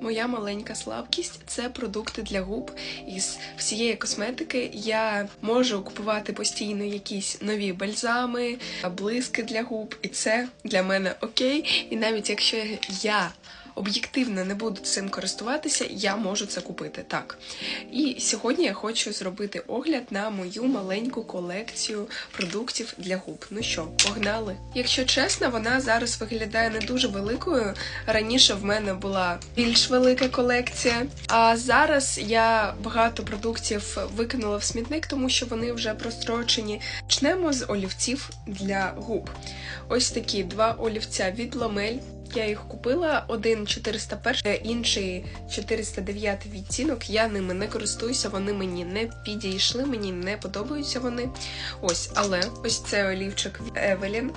Моя маленька слабкість це продукти для губ. Із всієї косметики я можу купувати постійно якісь нові бальзами, блиски для губ, і це для мене окей. І навіть якщо я об'єктивно не буду цим користуватися, я можу це купити. Так. І сьогодні я хочу зробити огляд на мою маленьку колекцію продуктів для губ. Ну що, погнали? Якщо чесно, вона зараз виглядає не дуже великою. Раніше в мене була більш велика колекція. А зараз я багато продуктів викинула в смітник, тому що вони вже прострочені. Почнемо з олівців для губ. Ось такі два олівця від Ламель. Я їх купила, один 401, інший 409 відтінок. Я ними не користуюся, вони мені не підійшли, мені не подобаються вони. Ось, але ось це олівчик від Evelyn.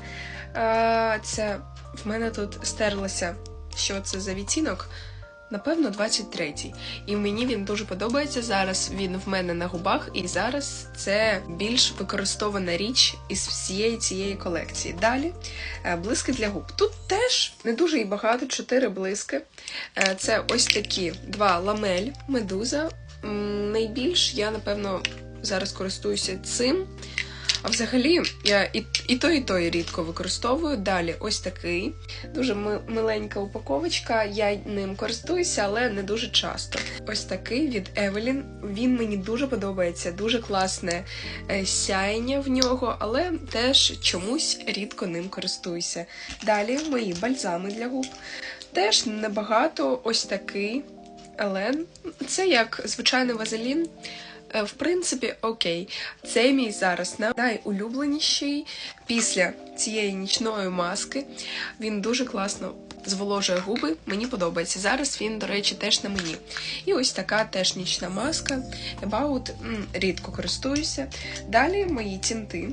Це в мене тут стерлося, що це за відтінок. Напевно, 23-й. І мені він дуже подобається. Зараз він в мене на губах, і зараз це більш використована річ із всієї цієї колекції. Далі е, блиски для губ. Тут теж не дуже і багато, чотири блиски. Е, Це ось такі два ламель, медуза. Найбільш я, напевно, зараз користуюся цим. А взагалі, я і, і той, і той рідко використовую. Далі ось такий. Дуже миленька упаковочка. Я ним користуюся, але не дуже часто. Ось такий від Evelyn. Він мені дуже подобається, дуже класне е, сяєння в нього, але теж чомусь рідко ним користуюся. Далі мої бальзами для губ. Теж небагато, ось такий. Але це як звичайний вазелін. Е, В принципі, окей. Це мій зараз найулюбленіший після цієї нічної маски. Він дуже класно зволожує губи. Мені подобається. Зараз він, до речі, теж на мені. І ось така теж нічна маска. About м, рідко користуюся. Далі мої тінти.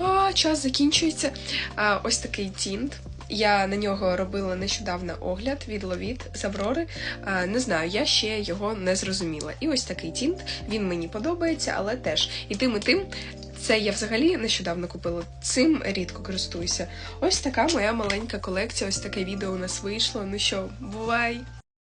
А, час закінчується. А, ось такий тінт. Я на нього робила нещодавно огляд від Ловіт з Аврори. Не знаю, я ще його не зрозуміла. І ось такий тінт, він мені подобається, але теж і тим, і тим. Це я взагалі нещодавно купила. Цим рідко користуюся. Ось така моя маленька колекція. Ось таке відео у нас вийшло. Ну що, бувай!